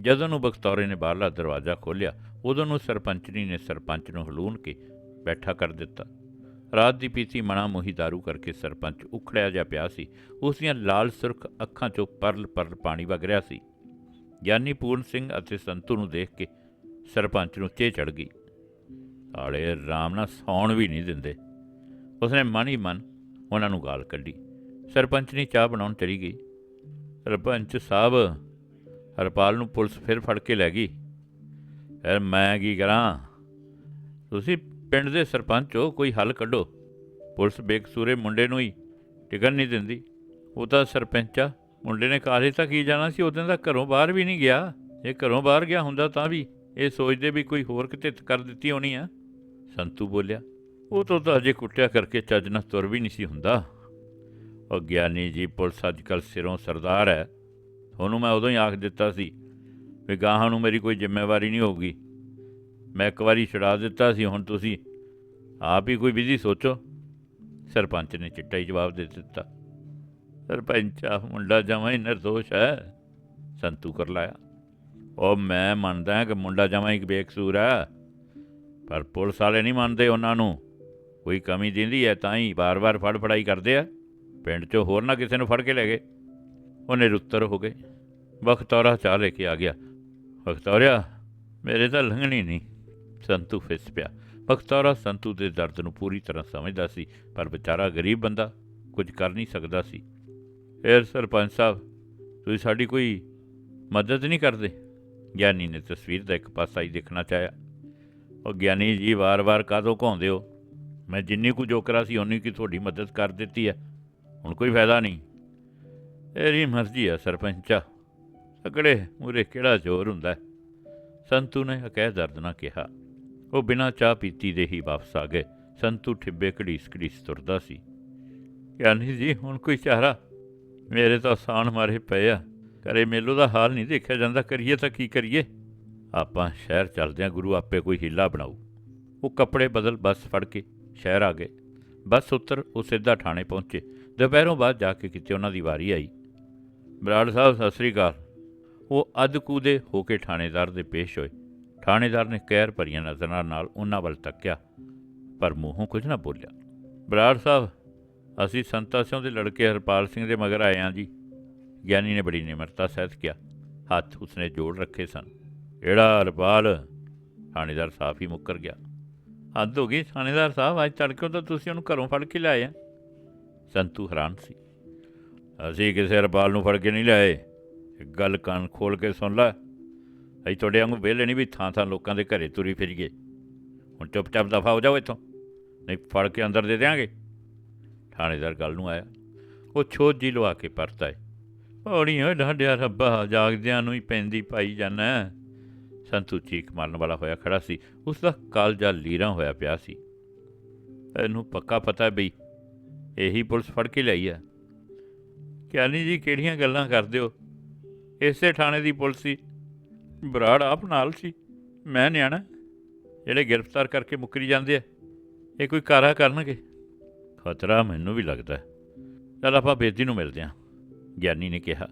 ਜਦੋਂ ਨੂੰ ਬਖਤੌਰੇ ਨੇ ਬਾਹਰਲਾ ਦਰਵਾਜ਼ਾ ਖੋਲ੍ਹਿਆ ਉਦੋਂ ਨੂੰ ਸਰਪੰਚਨੀ ਨੇ ਸਰਪੰਚ ਨੂੰ ਹਲੂਣ ਕੇ ਬੈਠਾ ਕਰ ਦਿੱਤਾ। ਰਾਤ ਦੀ ਪੀਤੀ ਮਣਾ ਮੋਹੀ ਦਾਰੂ ਕਰਕੇ ਸਰਪੰਚ ਉਖੜਿਆ ਜਾ ਪਿਆ ਸੀ। ਉਸ ਦੀਆਂ ਲਾਲ ਸੁਰਖ ਅੱਖਾਂ 'ਚੋਂ ਪਰਲ ਪਰਲ ਪਾਣੀ ਵਗ ਰਿਹਾ ਸੀ। ਗਿਆਨੀ ਪੂਰਨ ਸਿੰਘ ਅਤੇ ਸੰਤੂ ਨੂੰ ਦੇਖ ਕੇ ਸਰਪੰਚ ਨੂੰ ਚੇ ਚੜ ਗਈ। ਆਲੇ ਰਾਮ ਨਾਲ ਸੌਣ ਵੀ ਨਹੀਂ ਦਿੰਦੇ। ਉਸਨੇ ਮਨ ਹੀ ਮਨ ਉਹਨਾਂ ਨੂੰ ਗਾਲ ਕੱਢੀ। ਸਰਪੰਚ ਨੇ ਚਾਹ ਬਣਾਉਣ ਚਲੀ ਗਈ। ਸਰਪੰਚ ਸਾਹਿਬ, ਹਰਪਾਲ ਨੂੰ ਪੁਲਿਸ ਫਿਰ ਫੜ ਕੇ ਲੈ ਗਈ। ਫਿਰ ਮੈਂ ਕੀ ਕਰਾਂ? ਤੁਸੀਂ ਪਿੰਡ ਦੇ ਸਰਪੰਚ ਹੋ, ਕੋਈ ਹੱਲ ਕੱਢੋ। ਪੁਲਿਸ ਬੇਕਸੂਰੇ ਮੁੰਡੇ ਨੂੰ ਹੀ ਟਿਕਣ ਨਹੀਂ ਦਿੰਦੀ। ਉਹ ਤਾਂ ਸਰਪੰਚ ਆ। ਮੁੰਡੇ ਨੇ ਕਾਲੇ ਤਾਂ ਕੀ ਜਾਣਾ ਸੀ? ਉਦੋਂ ਦਾ ਘਰੋਂ ਬਾਹਰ ਵੀ ਨਹੀਂ ਗਿਆ। ਜੇ ਘਰੋਂ ਬਾਹਰ ਗਿਆ ਹੁੰਦਾ ਤਾਂ ਵੀ। ਇਹ ਸੋਚਦੇ ਵੀ ਕੋਈ ਹੋਰ ਕਿਤੇ ਕਰ ਦਿੱਤੀ ਹੋਣੀ ਆ? ਸੰਤੂ ਬੋਲਿਆ, ਉਹ ਤੋਂ ਤਾਂ ਅਜੇ ਕੁੱਟਿਆ ਕਰਕੇ ਚੱਜ ਨਾਲ ਤੁਰ ਵੀ ਨਹੀਂ ਸੀ ਹੁੰਦਾ। ਉਹ ਗਿਆਨੀ ਜੀ ਪੁਲਿਸ ਅੱਜ ਕੱਲ੍ਹ ਸਿਰੋਂ ਸਰਦਾਰ ਹੈ। ਤੁਹਾਨੂੰ ਮੈਂ ਉਦੋਂ ਹੀ ਆਖ ਦਿੱਤਾ ਸੀ ਵੀ ਗਾਹਾਂ ਨੂੰ ਮੇਰੀ ਕੋਈ ਜ਼ਿੰਮੇਵਾਰੀ ਨਹੀਂ ਹੋਊਗੀ। ਮੈਂ ਇੱਕ ਵਾਰੀ ਛੁਡਾ ਦਿੱਤਾ ਸੀ, ਹੁਣ ਤੁਸੀਂ ਆਪ ਹੀ ਕੋਈ ਵਿਧੀ ਸੋਚੋ। ਸਰਪੰਚ ਨੇ ਚਿੱਟਾ ਹੀ ਜਵਾਬ ਦੇ ਦਿੱਤਾ। ਸਰਪੰਚ ਆ ਮੁੰਡਾ ਜਮਾਂ ਹੀ ਨਿਰਦੋਸ਼ ਹੈ। ਸੰਤੂ ਕਰ ਲਾਇਆ ਉਹ ਮੈਂ ਮੰਨਦਾ ਕਿ ਮੁੰਡਾ ਜਮਾਂ ਹੀ ਬੇਕਸੂਰ ਆ, ਪਰ ਪੁਲਿਸ ਵਾਲੇ ਨਹੀਂ ਮੰਨਦੇ ਉਹਨਾਂ ਨੂੰ। ਕੋਈ ਕਮੀ ਦਿੰਦੀ ਹੈ ਤਾਂ ਹੀ ਵਾਰ-ਵਾਰ ਫੜ ਫੜਾਈ ਕਰਦੇ ਆ। ਪਿੰਡ 'ਚੋਂ ਹੋਰ ਨਾ ਕਿਸੇ ਨੂੰ ਫੜ ਕੇ ਲੈ ਗਏ। ਉਹ ਨਿਰੁੱਤਰ ਹੋ ਗਏ। ਬਖਤੌਰਾ ਚਾਹ ਲੈ ਕੇ ਆ ਗਿਆ। ਬਖਤੌਰਿਆ ਮੇਰੇ ਤਾਂ ਲੰਘਣੀ ਨਹੀਂ। ਸੰਤੂ ਫਿਸ ਪਿਆ। ਬਖਤੌਰਾ ਸੰਤੂ ਦੇ ਦਰਦ ਨੂੰ ਪੂਰੀ ਤਰ੍ਹਾਂ ਸਮਝਦਾ ਸੀ, ਪਰ ਵਿਚਾਰਾ ਗਰੀਬ ਬੰਦਾ, ਕੁਝ ਕਰ ਨਹੀਂ ਸਕਦਾ ਸੀ। ਏਰ ਸਰਪੰਚ ਸਾਹਿਬ, ਤੁਸੀਂ ਸਾਡੀ ਕੋਈ ਮਦਦ ਨਹੀਂ ਕਰਦੇ? ਗਿਆਨੀ ਨੇ ਤਸਵੀਰ ਦਾ ਇੱਕ ਪਾਸਾ ਹੀ ਦੇਖਣਾ ਚਾਹਿਆ। ਉਹ ਗਿਆਨੀ ਜੀ ਵਾਰ-ਵਾਰ ਕਾਦੋਂ ਘਾਉਂਦੇ ਹੋ? ਮੈਂ ਜਿੰਨੀ ਕੁ ਜੋਕਰਾ ਸੀ ਉਨੀ ਕੀ ਤੁਹਾਡੀ ਮਦਦ ਕਰ ਦਿੱਤੀ ਹੈ। ਹੁਣ ਕੋਈ ਫਾਇਦਾ ਨਹੀਂ। ਤੇਰੀ ਮਰਜ਼ੀ ਆ, ਸਰਪੰਚਾ। ਅਕੜੇ ਮੂਰੇ ਕਿਹੜਾ ਜ਼ੋਰ ਹੁੰਦਾ? ਸੰਤੂ ਨੇ ਅਕਹਿ ਦਰਦ ਨਾਲ ਕਿਹਾ। ਉਹ ਬਿਨਾਂ ਚਾਹ ਪੀਤੀ ਦੇ ਹੀ ਵਾਪਸ ਆ ਗਏ। ਸੰਤੂ ਠਿੱਬੇ ਘੜੀਸ ਘੜੀਸ ਤੁਰਦਾ ਸੀ। ਗਿਆਨੀ ਜੀ, ਹੁਣ ਕੋਈ ਚਾਰਾ? ਮੇਰੇ ਤਾਂ ਆਸਾਨ ਮਾਰੇ ਪਏ ਆ। ਕਰੇ ਮੇਲੋ ਦਾ ਹਾਲ ਨਹੀਂ ਦੇਖਿਆ ਜਾਂਦਾ, ਕਰੀਏ ਤਾਂ ਕੀ ਕਰੀਏ? ਆਪਾਂ ਸ਼ਹਿਰ ਚੱਲਦੇ ਆ ਗੁਰੂ ਆਪੇ ਕੋਈ ਹੀਲਾ ਬਣਾਊ। ਉਹ ਕੱਪੜੇ ਬਦਲ ਬੱਸ ਫੜ ਕੇ ਸ਼ਹਿਰ ਆ ਗਏ। ਬੱਸ ਉੱਤਰ ਉਹ ਸਿੱਧਾ ਥਾਣੇ ਪਹੁੰਚੇ। ਦੁਪਹਿਰੋਂ ਬਾਅਦ ਜਾ ਕੇ ਕਿਤੇ ਉਹਨਾਂ ਦੀ ਵਾਰੀ ਆਈ। ਬਰਾੜ ਸਾਹਿਬ, ਸਤਿ ਸ੍ਰੀ ਅਕਾਲ। ਉਹ ਅੱਧ ਦੇ ਹੋ ਕੇ ਥਾਣੇਦਾਰ ਦੇ ਪੇਸ਼ ਹੋਏ। ਥਾਣੇਦਾਰ ਨੇ ਕਹਿਰ ਭਰੀਆਂ ਨਜ਼ਰਾਂ ਨਾਲ ਉਹਨਾਂ ਵੱਲ ਤੱਕਿਆ, ਪਰ ਮੂੰਹੋਂ ਕੁਝ ਨਾ ਬੋਲਿਆ। ਬਰਾੜ ਸਾਹਿਬ, ਅਸੀਂ ਸੰਤਾ ਸਿੰਘ ਦੇ ਲੜਕੇ ਹਰਪਾਲ ਸਿੰਘ ਦੇ ਮਗਰ ਆਏ ਹਾਂ ਜੀ। ਗਿਆਨੀ ਨੇ ਬੜੀ ਨਿਮਰਤਾ ਸਹਿਤ ਕਿਹਾ, ਹੱਥ ਉਸਨੇ ਜੋੜ ਰੱਖੇ ਸਨ। ਕਿਹੜਾ ਹਰਪਾਲ ਥਾਣੇਦਾਰ ਸਾਫ਼ ਹੀ ਮੁੱਕਰ ਗਿਆ। ਹੱਦ ਹੋ ਗਈ, ਥਾਣੇਦਾਰ ਸਾਹਿਬ, ਅੱਜ ਤੜਕੇ ਤਾਂ ਤੁਸੀਂ ਉਹਨੂੰ ਘਰੋਂ ਫੜ ਕੇ ਲਿਆਏ ਆ? ਸੰਤੂ ਹੈਰਾਨ ਸੀ। ਅਸੀਂ ਕਿਸੇ ਹਰਪਾਲ ਨੂੰ ਫੜ ਕੇ ਨਹੀਂ ਲਿਆਏ। ਗੱਲ ਕੰਨ ਖੋਲ ਕੇ ਸੁਣ ਲੈ। ਅਸੀਂ ਤੁਹਾਡੇ ਵਾਂਗੂ ਵਿਹਲੇ ਨਹੀਂ ਵੀ ਥਾਂ ਥਾਂ ਲੋਕਾਂ ਦੇ ਘਰੇ ਤੁਰੀ ਫਿਰੀਏ। ਹੁਣ ਚੁੱਪਚਾਪ ਦਫਾ ਹੋ ਜਾਓ ਇੱਥੋਂ, ਨਹੀਂ ਫੜ ਕੇ ਅੰਦਰ ਦੇ ਦਿਆਂਗੇ। ਥਾਣੇਦਾਰ ਗੱਲ ਨੂੰ ਆਇਆ। ਉਹ ਛੋਜ ਜੀ ਲਵਾ ਕੇ ਪਰਤ ਆਏ। ਔੜੀ ਓਏ ਢਾਡਿਆ ਰੱਬਾ, ਜਾਗਦਿਆਂ ਨੂੰ ਹੀ ਪੈਂਦੀ ਪਾਈ ਜਾਣਾ ਸੰਤੂ ਚੀਕ ਮਾਰਨ ਵਾਲਾ ਹੋਇਆ ਖੜਾ ਸੀ। ਉਸ ਦਾ ਕਾਲਜਾ ਲੀਰਾਂ ਹੋਇਆ ਪਿਆ ਸੀ। ਇਹਨੂੰ ਪੱਕਾ ਪਤਾ ਬਈ, ਇਹੀ ਪੁਲਿਸ ਫੜ ਕੇ ਲਈ ਆ। ਕਿਆਨੀ ਜੀ, ਕਿਹੜੀਆਂ ਗੱਲਾਂ ਕਰਦੇ ਹੋ? ਇਸੇ ਥਾਣੇ ਦੀ ਪੁਲਿਸ ਸੀ। ਬਰਾੜ ਆਪ ਨਾਲ ਸੀ। ਮੈਂ ਨਿਆਣਾ। ਜਿਹੜੇ ਗ੍ਰਿਫਤਾਰ ਕਰਕੇ ਮੁੱਕਰੀ ਜਾਂਦੇ ਆ, ਇਹ ਕੋਈ ਕਾਰਾ ਕਰਨਗੇ? ਖਤਰਾ ਮੈਨੂੰ ਵੀ ਲੱਗਦਾ। ਹੈ। ਚੱਲ ਆਪਾਂ ਬੇਦੀ ਨੂੰ ਮਿਲਦੇ ਹਾਂ ਗਿਆਨੀ ਨੇ ਕਿਹਾ,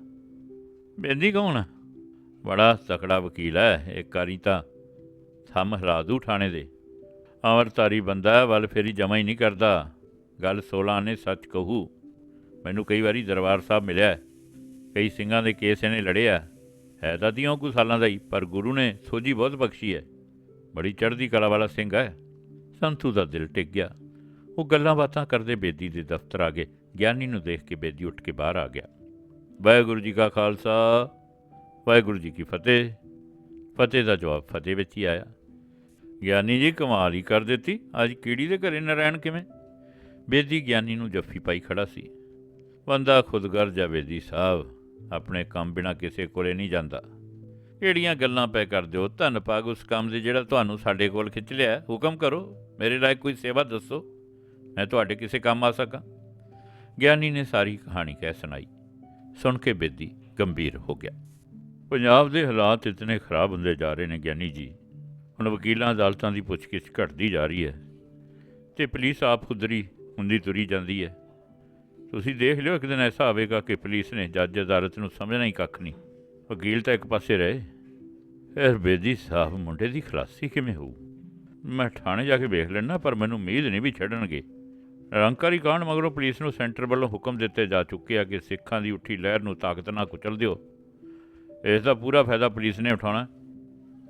ਬੇਦੀ ਕੌਣ ਬੜਾ ਤਕੜਾ ਵਕੀਲ ਹੈ, ਇੱਕ ਕਾਰੀ ਤਾਂ ਥੰਮ ਹਰਾ ਦੂ ਥਾਣੇ ਦੇ। ਅਮਰਤਾਰੀ ਬੰਦਾ ਵੱਲ ਫੇਰੀ ਜਮਾ ਹੀ ਨਹੀਂ ਕਰਦਾ। ਗੱਲ 16 ਨੇ ਸੱਚ ਕਹੂ। ਮੈਨੂੰ ਕਈ ਵਾਰੀ ਦਰਬਾਰ ਸਾਹਿਬ ਮਿਲਿਆ ਕਈ ਸਿੰਘਾਂ ਦੇ ਕੇਸ ਇਹਨੇ ਲੜਿਆ ਹੈ ਤਾਂ ਦਿਓ ਕੁ ਸਾਲਾਂ ਦਾ ਹੀ, ਪਰ ਗੁਰੂ ਨੇ ਸੋਝੀ ਬਹੁਤ ਬਖਸ਼ੀ ਹੈ। ਬੜੀ ਚੜ੍ਹਦੀ ਕਲਾ ਵਾਲਾ ਸਿੰਘ ਹੈ। ਸੰਤੂ ਦਾ ਦਿਲ ਟਿਕ ਗਿਆ। ਉਹ ਗੱਲਾਂ ਬਾਤਾਂ ਕਰਦੇ ਬੇਦੀ ਦੇ ਦਫ਼ਤਰ ਆ ਗਏ। ਗਿਆਨੀ ਨੂੰ ਦੇਖ ਕੇ ਬੇਦੀ ਉੱਠ ਕੇ ਬਾਹਰ ਆ ਗਿਆ। ਵਾਹਿਗੁਰੂ ਜੀ ਕਾ ਖਾਲਸਾ, ਵਾਹਿਗੁਰੂ ਜੀ ਕੀ ਫਤਿਹ। ਫਤਿਹ ਦਾ ਜਵਾਬ ਫਤਿਹ ਵਿੱਚ ਹੀ ਆਇਆ। ਗਿਆਨੀ ਜੀ ਕਮਾਲ ਹੀ ਕਰ ਦਿੱਤੀ। ਅੱਜ ਕੀੜੀ ਦੇ ਘਰੇ ਨਰਾਇਣ ਕਿਵੇਂ? ਬੇਦੀ ਗਿਆਨੀ ਨੂੰ ਜੱਫੀ ਪਾਈ ਖੜਾ ਸੀ। ਬੰਦਾ ਖੁਦਗਰ ਆ ਬੇਦੀ ਸਾਹਿਬ, ਆਪਣੇ ਕੰਮ ਬਿਨਾ ਕਿਸੇ ਕੋਲੇ ਨਹੀਂ ਜਾਂਦਾ। ਕਿਹੜੀਆਂ ਗੱਲਾਂ ਪੈ ਕਰਦੇ ਹੋ? ਧੰਨ ਭਾਗ ਉਸ ਕੰਮ ਦੇ ਜਿਹੜਾ ਤੁਹਾਨੂੰ ਸਾਡੇ ਕੋਲ ਖਿੱਚ ਲਿਆ। ਹੁਕਮ ਕਰੋ, ਮੇਰੇ ਲਈ ਕੋਈ ਸੇਵਾ ਦੱਸੋ। ਮੈਂ ਤੁਹਾਡੇ ਕਿਸੇ ਕੰਮ ਆ ਸਕਾਂ। ਗਿਆਨੀ ਨੇ ਸਾਰੀ ਕਹਾਣੀ ਕਹਿ ਸੁਣਾਈ। ਸੁਣ ਕੇ ਬੇਦੀ ਗੰਭੀਰ ਹੋ ਗਿਆ। ਪੰਜਾਬ ਦੇ ਹਾਲਾਤ ਇਤਨੇ ਖਰਾਬ ਹੁੰਦੇ ਜਾ ਰਹੇ ਨੇ ਗਿਆਨੀ ਜੀ। ਹੁਣ ਵਕੀਲਾਂ ਅਦਾਲਤਾਂ ਦੀ ਪੁੱਛਗਿੱਛ ਘਟਦੀ ਜਾ ਰਹੀ ਹੈ ਤੇ ਪੁਲਿਸ ਆਪ ਖੁਦਰੀ ਹੁੰਦੀ ਤੁਰੀ ਜਾਂਦੀ ਹੈ। ਤੁਸੀਂ ਦੇਖ ਲਿਓ, ਇੱਕ ਦਿਨ ਐਸਾ ਆਵੇਗਾ ਕਿ ਪੁਲਿਸ ਨੇ ਜੱਜ ਅਦਾਲਤ ਨੂੰ ਸਮਝਣਾ ਹੀ ਕੱਖ ਨਹੀਂ। ਵਕੀਲ ਤਾਂ ਇੱਕ ਪਾਸੇ ਰਹੇ। ਫਿਰ ਬੇਦੀ ਸਾਹਿਬ ਮੁੰਡੇ ਦੀ ਖਲਾਸੀ ਕਿਵੇਂ ਹੋਊ? ਮੈਂ ਥਾਣੇ ਜਾ ਕੇ ਵੇਖ ਲੈਣਾ ਪਰ ਮੈਨੂੰ ਉਮੀਦ ਨਹੀਂ ਵੀ ਛੱਡਣਗੇ। ਨਿਰੰਕਾਰੀ ਕਾਂਡ ਮਗਰੋਂ ਪੁਲਿਸ ਨੂੰ ਸੈਂਟਰ ਵੱਲੋਂ ਹੁਕਮ ਦਿੱਤੇ ਜਾ ਚੁੱਕੇ ਆ ਕਿ ਸਿੱਖਾਂ ਦੀ ਉੱਠੀ ਲਹਿਰ ਨੂੰ ਤਾਕਤ ਨਾਲ ਕੁਚਲ ਦਿਓ। ਇਸ ਦਾ ਪੂਰਾ ਫਾਇਦਾ ਪੁਲਿਸ ਨੇ ਉਠਾਉਣਾ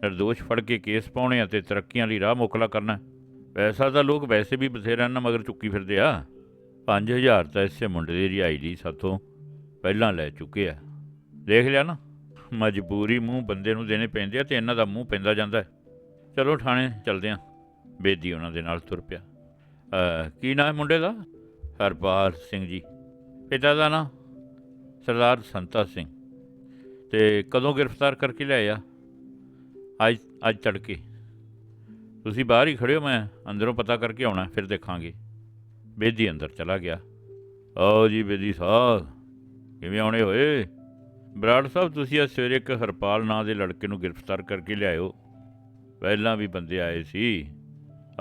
ਨਿਰਦੋਸ਼ ਫੜ ਕੇ ਕੇਸ ਪਾਉਣੇ ਅਤੇ ਤਰੱਕੀਆਂ ਲਈ ਰਾਹ ਮੋਕਲਾ ਕਰਨਾ ਪੈਸਾ ਤਾਂ ਲੋਕ ਵੈਸੇ ਵੀ ਬਥੇਰਾ ਨਾ ਮਗਰ ਚੁੱਕੀ ਫਿਰਦੇ ਆ। 5000 ਤਾਂ ਇਸੇ ਮੁੰਡੇ ਦੀ ਰਿਹਾਈ ਲਈ ਸਾਥੋਂ ਪਹਿਲਾਂ ਲੈ ਚੁੱਕੇ ਆ। ਦੇਖ ਲਿਆ ਨਾ, ਮਜਬੂਰੀ ਮੂੰਹ ਬੰਦੇ ਨੂੰ ਦੇਣੇ ਪੈਂਦੇ ਆ ਤੇ ਇਹਨਾਂ ਦਾ ਮੂੰਹ ਪੈਂਦਾ ਜਾਂਦਾ ਚਲੋ ਥਾਣੇ ਚਲਦੇ ਆ। ਬੇਦੀ ਉਹਨਾਂ ਦੇ ਨਾਲ ਤੁਰ ਪਿਆ। ਅਹ, ਕੀ ਨਾਮ ਹੈ ਮੁੰਡੇ ਦਾ? ਹਰਪਾਲ ਸਿੰਘ ਜੀ। ਪਿਤਾ ਦਾ ਨਾਂ ਸਰਦਾਰ ਸੰਤਾ ਸਿੰਘ। ਤੇ ਕਦੋਂ ਗ੍ਰਿਫਤਾਰ ਕਰਕੇ ਲਿਆਏ ਆ? ਅੱਜ ਅੱਜ ਤੜਕੇ। ਤੁਸੀਂ ਬਾਹਰ ਹੀ ਖੜੇ ਹੋ ਮੈਂ ਅੰਦਰੋਂ ਪਤਾ ਕਰਕੇ ਆਉਣਾ ਫਿਰ ਦੇਖਾਂਗੇ। ਬੇਦੀ ਅੰਦਰ ਚਲਾ ਗਿਆ। ਆਓ ਜੀ ਬੇਦੀ ਸਾਹਿਬ ਕਿਵੇਂ ਆਉਣੇ ਹੋਏ? ਬਰਾੜ ਸਾਹਿਬ ਤੁਸੀਂ ਅੱਜ ਸਵੇਰੇ ਇੱਕ ਹਰਪਾਲ ਨਾਂ ਦੇ ਲੜਕੇ ਨੂੰ ਗ੍ਰਿਫਤਾਰ ਕਰਕੇ ਲਿਆਇਓ। ਪਹਿਲਾਂ ਵੀ ਬੰਦੇ ਆਏ ਸੀ।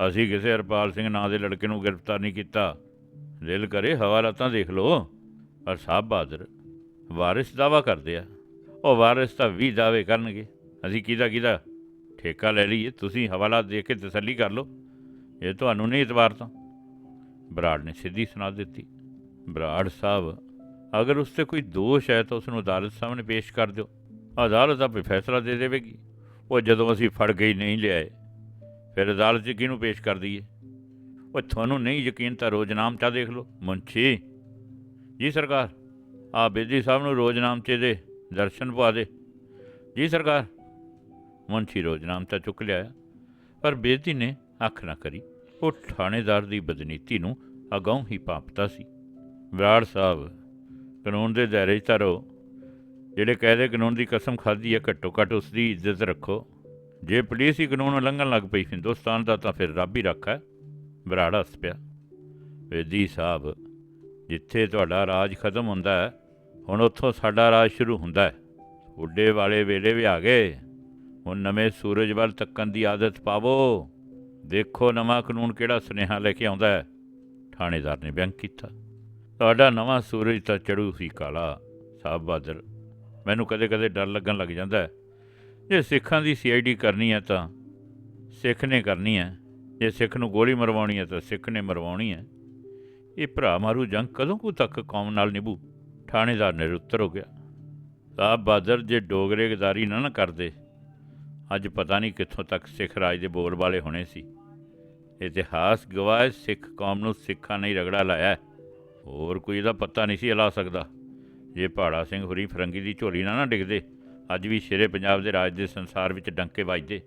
ਅਸੀਂ ਕਿਸੇ ਹਰਪਾਲ ਸਿੰਘ ਨਾਂ ਦੇ ਲੜਕੇ ਨੂੰ ਗ੍ਰਿਫਤਾਰ ਨਹੀਂ ਕੀਤਾ। ਦਿਲ ਕਰੇ ਹਵਾਲਾਤਾਂ ਦੇਖ ਲਓ। ਪਰ ਸਾਹਿਬ ਬਹਾਦਰ, ਵਾਰਿਸ ਦਾਵਾ ਕਰਦੇ ਆ। ਉਹ ਵਾਰਿਸ ਤਾਂ ਵੀ ਦਾਅਵੇ ਕਰਨਗੇ। ਅਸੀਂ ਕਿਹਦਾ ਕਿਹਦਾ ਠੇਕਾ ਲੈ ਲਈਏ, ਤੁਸੀਂ ਹਵਾਲਾਤ ਦੇਖ ਕੇ ਤਸੱਲੀ ਕਰ ਲਓ। ਇਹ ਤੁਹਾਨੂੰ ਨਹੀਂ ਇਤਬਾਰ ਤਾਂ। ਬਰਾੜ ਨੇ ਸਿੱਧੀ ਸੁਣਾ ਦਿੱਤੀ। ਬਰਾੜ ਸਾਹਿਬ ਅਗਰ ਉਸ ਤੇ ਕੋਈ ਦੋਸ਼ ਹੈ ਤਾਂ ਉਸ ਨੂੰ ਅਦਾਲਤ ਸਾਹਮਣੇ ਪੇਸ਼ ਕਰ ਦਿਓ। ਅਦਾਲਤ ਆਪੇ ਫੈਸਲਾ ਦੇ ਦੇਵੇਗੀ। ਉਹ ਜਦੋਂ ਅਸੀਂ ਫੜ ਗਈ ਨਹੀਂ ਲਿਆਏ ਫਿਰ ਅਦਾਲਤ 'ਚ ਕਿਹਨੂੰ ਪੇਸ਼ ਕਰ ਦਈਏ। ਉਹ ਤੁਹਾਨੂੰ ਨਹੀਂ ਯਕੀਨ ਤਾਂ ਰੋਜ਼ਨਾਮਚਾ ਦੇਖ ਲਓ ਮੁੰਸ਼ੀ ਜੀ ਸਰਕਾਰ ਆ ਬੇਦੀ ਸਾਹਿਬ ਨੂੰ ਰੋਜ਼ਨਾਮਚੇ ਦੇ ਦਰਸ਼ਨ ਪਵਾ ਦੇ। ਜੀ ਸਰਕਾਰ ਮੁੰਸ਼ੀ ਰੋਜ਼ਨਾਮਚਾ ਚੁੱਕ ਲਿਆ ਪਰ ਬੇਦੀ ਨੇ ਅੱਖ ਨਾ ਕਰੀ। ਉਹ ਥਾਣੇਦਾਰ ਦੀ ਬਦਨੀਤੀ ਨੂੰ ਅਗਾਊਂ ਹੀ ਪਾਪਤਾ ਸੀ। ਵਿਰਾੜ ਸਾਹਿਬ, ਕਾਨੂੰਨ ਦੇ ਦਾਇਰੇ 'ਚ ਧਰੋ ਰਹੋ। ਜਿਹੜੇ ਕਾਇਦੇ ਕਾਨੂੰਨ ਦੀ ਕਸਮ ਖਾਧੀ ਹੈ ਘੱਟੋ ਘੱਟ ਉਸ ਦੀ ਇੱਜ਼ਤ ਰੱਖੋ। ਜੇ ਪੁਲਿਸ ਹੀ ਕਾਨੂੰਨ ਉਲੰਘਣ ਲੱਗ ਪਈ ਹਿੰਦੁਸਤਾਨ ਦਾ ਤਾਂ ਫਿਰ ਰੱਬ ਹੀ ਰੱਖਾ ਬਰਾੜ ਹੱਸ ਪਿਆ। ਵੇਦੀ ਸਾਹਿਬ, ਜਿੱਥੇ ਤੁਹਾਡਾ ਰਾਜ ਖਤਮ ਹੁੰਦਾ ਹੈ, ਹੁਣ ਉੱਥੋਂ ਸਾਡਾ ਰਾਜ ਸ਼ੁਰੂ ਹੁੰਦਾ ਹੈ। ਉੱਡੇ ਵਾਲੇ ਵੇਲੇ ਵੀ ਆ ਗਏ। ਹੁਣ ਨਵੇਂ ਸੂਰਜ ਵੱਲ ਤੱਕਣ ਦੀ ਆਦਤ ਪਾਵੋ। ਦੇਖੋ ਨਵਾਂ ਕਾਨੂੰਨ ਕਿਹੜਾ ਸੁਨੇਹਾ ਲੈ ਕੇ ਆਉਂਦਾ ਹੈ। ਥਾਣੇਦਾਰ ਨੇ ਬਿਆਨ ਕੀਤਾ। ਤੁਹਾਡਾ ਨਵਾਂ ਸੂਰਜ ਤਾਂ ਚੜੂ ਸੀ ਕਾਲਾ। ਸਾਹਿਬ ਬਹਾਦਰ ਮੈਨੂੰ ਕਦੇ-ਕਦੇ ਡਰ ਲੱਗਣ ਲੱਗ ਜਾਂਦਾ ਹੈ। ਜੇ ਸਿੱਖਾਂ ਦੀ ਸੀਆਈਡੀ ਕਰਨੀ ਹੈ ਤਾਂ ਸਿੱਖ ਨੇ ਕਰਨੀ ਹੈ ਜੇ ਸਿੱਖ ਨੂੰ ਗੋਲੀ ਮਰਵਾਉਣੀ ਹੈ ਤਾਂ ਸਿੱਖ ਨੇ ਮਰਵਾਉਣੀ ਹੈ ਇਹ ਭਰਾ ਮਾਰੂ ਜੰਗ ਕਦੋਂ ਕੁ ਤੱਕ ਕੌਮ ਨਾਲ ਨਿਭੂ? ਥਾਣੇਦਾਰ ਨੇ ਉੱਤਰ ਹੋ ਗਿਆ। ਸਾਹਿਬ ਬਹਾਦਰ ਜੇ ਡੋਗਰੇ ਗਦਾਰੀ ਨਾ ਨਾ ਕਰਦੇ, ਅੱਜ ਪਤਾ ਨਹੀਂ ਕਿੱਥੋਂ ਤੱਕ ਸਿੱਖ ਰਾਜ ਦੇ ਬੋਲ ਵਾਲੇ ਹੋਣੇ ਸੀ। ਇਤਿਹਾਸ ਗਵਾਹ ਸਿੱਖ ਕੌਮ ਨੂੰ ਸਿੱਖਾਂ ਨੇ ਰਗੜਾ ਲਾਇਆ ਹੋਰ ਕੋਈ ਇਹਦਾ ਪਤਾ ਨਹੀਂ ਸੀ ਲਾ ਸਕਦਾ। ਜੇ ਪਹਾੜਾ ਸਿੰਘ ਹੁਰੀ ਫਰੰਗੀ ਦੀ ਝੋਲੀ ਨਾ ਨਾ ਡਿੱਗਦੇ ਅੱਜ ਵੀ ਸ਼ੇਰੇ ਪੰਜਾਬ ਦੇ ਰਾਜ ਦੇ ਸੰਸਾਰ ਵਿੱਚ ਡੰਕੇ ਵੱਜਦੇ।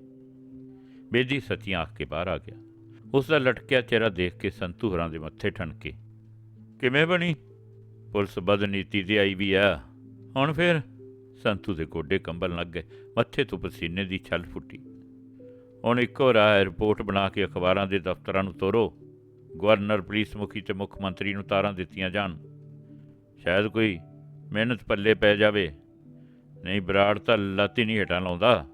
ਬੇਦੀ ਸੱਚੀਆਂ ਆਖ ਕੇ ਬਾਹਰ ਆ ਗਿਆ। ਉਸ ਦਾ ਲਟਕਿਆ ਚਿਹਰਾ ਦੇਖ ਕੇ ਸੰਤੂ ਹੋਰਾਂ ਦੇ ਮੱਥੇ ਠਣਕੇ। ਕਿਵੇਂ ਬਣੀ? ਪੁਲਿਸ ਬਦਨੀਤੀ ਤੇ ਆਈ ਵੀ ਆ। ਹੁਣ ਫਿਰ? ਸੰਤੂ ਦੇ ਗੋਡੇ ਕੰਬਲ ਲੱਗ ਗਏ। ਮੱਥੇ ਤੋਂ ਪਸੀਨੇ ਦੀ ਛਲ ਫੁੱਟੀ। ਹੁਣ ਇੱਕੋ ਰਾਹ ਰਿਪੋਰਟ ਬਣਾ ਕੇ ਅਖਬਾਰਾਂ ਦੇ ਦਫ਼ਤਰਾਂ ਨੂੰ ਤੋਰੋ। ਗਵਰਨਰ, ਪੁਲਿਸ ਮੁਖੀ ਤੇ ਮੁੱਖ ਮੰਤਰੀ ਨੂੰ ਤਾਰਾਂ ਦਿੱਤੀਆਂ ਜਾਣ। ਸ਼ਾਇਦ ਕੋਈ ਮਿਹਨਤ ਪੱਲੇ ਪੈ ਜਾਵੇ। ਨਹੀਂ, ਬਰਾੜ ਤਾਂ ਲੱਤ ਹੀ ਨਹੀਂ ਹਟਾਂ ਲਾਉਂਦਾ।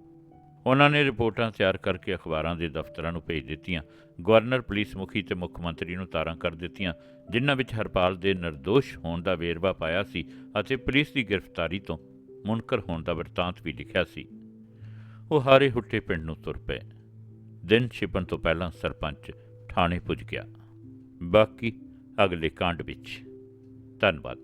ਉਹਨਾਂ ਨੇ ਰਿਪੋਰਟਾਂ ਤਿਆਰ ਕਰਕੇ ਅਖਬਾਰਾਂ ਦੇ ਦਫ਼ਤਰਾਂ ਨੂੰ ਭੇਜ ਦਿੱਤੀਆਂ। ਗਵਰਨਰ, ਪੁਲਿਸ ਮੁਖੀ ਤੇ ਮੁੱਖ ਮੰਤਰੀ ਨੂੰ ਤਾਰਾਂ ਕਰ ਦਿੱਤੀਆਂ, ਜਿਨ੍ਹਾਂ ਵਿੱਚ ਹਰਪਾਲ ਦੇ ਨਿਰਦੋਸ਼ ਹੋਣ ਦਾ ਵੇਰਵਾ ਪਾਇਆ ਸੀ ਅਤੇ ਪੁਲਿਸ ਦੀ ਗ੍ਰਿਫਤਾਰੀ ਤੋਂ ਮੁਨਕਰ ਹੋਣ ਦਾ ਵਰਤਾਂਤ ਵੀ ਲਿਖਿਆ ਸੀ। ਉਹ ਹਾਰੇ ਹੁੱਟੇ ਪਿੰਡ ਨੂੰ ਤੁਰ ਪਏ। ਦਿਨ ਛਿਪਣ ਤੋਂ ਪਹਿਲਾਂ ਸਰਪੰਚ ਥਾਣੇ ਪੁੱਜ ਗਿਆ। ਬਾਕੀ ਅਗਲੇ ਕਾਂਡ ਵਿੱਚ। ਧੰਨਵਾਦ।